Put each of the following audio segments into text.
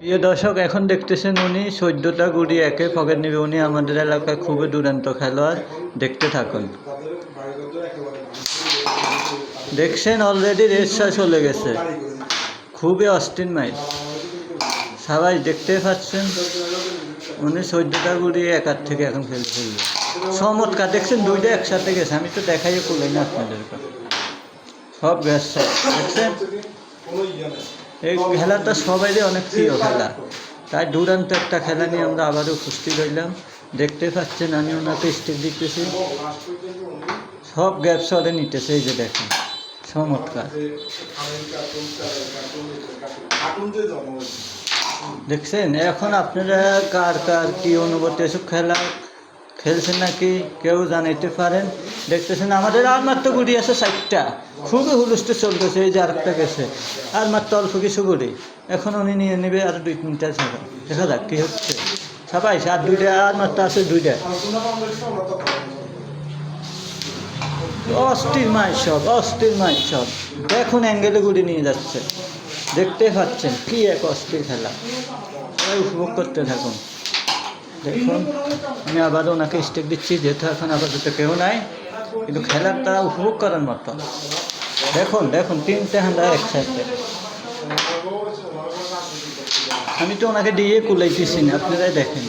প্রিয় দর্শক, এখন দেখতেছেন উনি চোদ্দটা গুড়ি একে পকেট নেবে। উনি আমাদের এলাকায় খুবই দুরন্ত খেলোয়াড়। দেখতে থাকুন। দেখছেন অলরেডি রেসা চলে গেছে। খুবই অস্থির মাইল। সবাই দেখতে পাচ্ছেন, উনি চোদ্দটা গুড়ি একার থেকে এখন ফেলে ফেলবে চমৎকার, দেখছেন দুইটা একসাথে গেছে। আমি তো দেখাই করলাম না আপনাদেরকে। সব গেছে। দেখছেন? এই খেলাটা সবাইরই অনেক প্রিয় খেলা। তাই দুরান্ত একটা খেলা নিয়ে আমরা আবারও খুশি রইলাম দেখতে পাচ্ছেন আমি ওনাকে স্টেপ দিতেছি সব গ্যাপ সরে নিতেছে, এই যে দেখেন। চমৎকার। দেখছেন? এখন আপনারা কার কার কি অনুভূতি? এসব খেলা খেলছেন নাকি কেউ জানাইতে পারেন। দেখতেছেন আমাদের আর মাত্র গুড়ি আছে চারটা খুবই হুলুস্টে চলতেছে, এই যে আরেকটা গেছে। আর মাত্র অল্প কিছু গুড়ি এখন উনি নিয়ে নেবে আর দুই তিনটা ছাড়া। দেখা যাক কী হচ্ছে। সবাই, আর দুইটা, আর মাত্র আছে দুইটা। অস্থির মাই সব, অস্থির মাই সব। দেখুন অ্যাঙ্গেলে গুড়ি নিয়ে যাচ্ছে। দেখতে পাচ্ছেন কি এক অস্থির খেলা। উপভোগ করতে থাকুন। দেখুন, আমি আবার ওনাকে স্টেক দিচ্ছি, যেহেতু এখন আপাতত কেউ নাই, কিন্তু খেলাটা উপভোগ করার মতো। দেখুন দেখুন, তিনটে হান্ডা একসাথে। আমি তো ওনাকে দিয়ে কুলাইতেছি না আপনারাই দেখেন।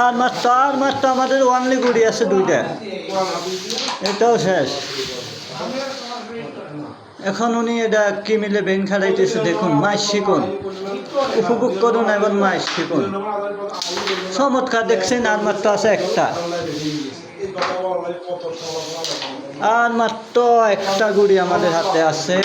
আর মাত্র আর মাত্র আমাদের ওয়ানলি গুড়ি আছে দুইটা। এটাও শেষ। এখন উনি এটা কি মিলে বেন খেলাইতেছে দেখুন মাছ শিখুন উপভোগ করুন এবং মাছ শিখুন চমৎকার দেখছেন আর মাত্র আছে একটা। আর মাত্র একটা গুড়ি আমাদের হাতে আছে।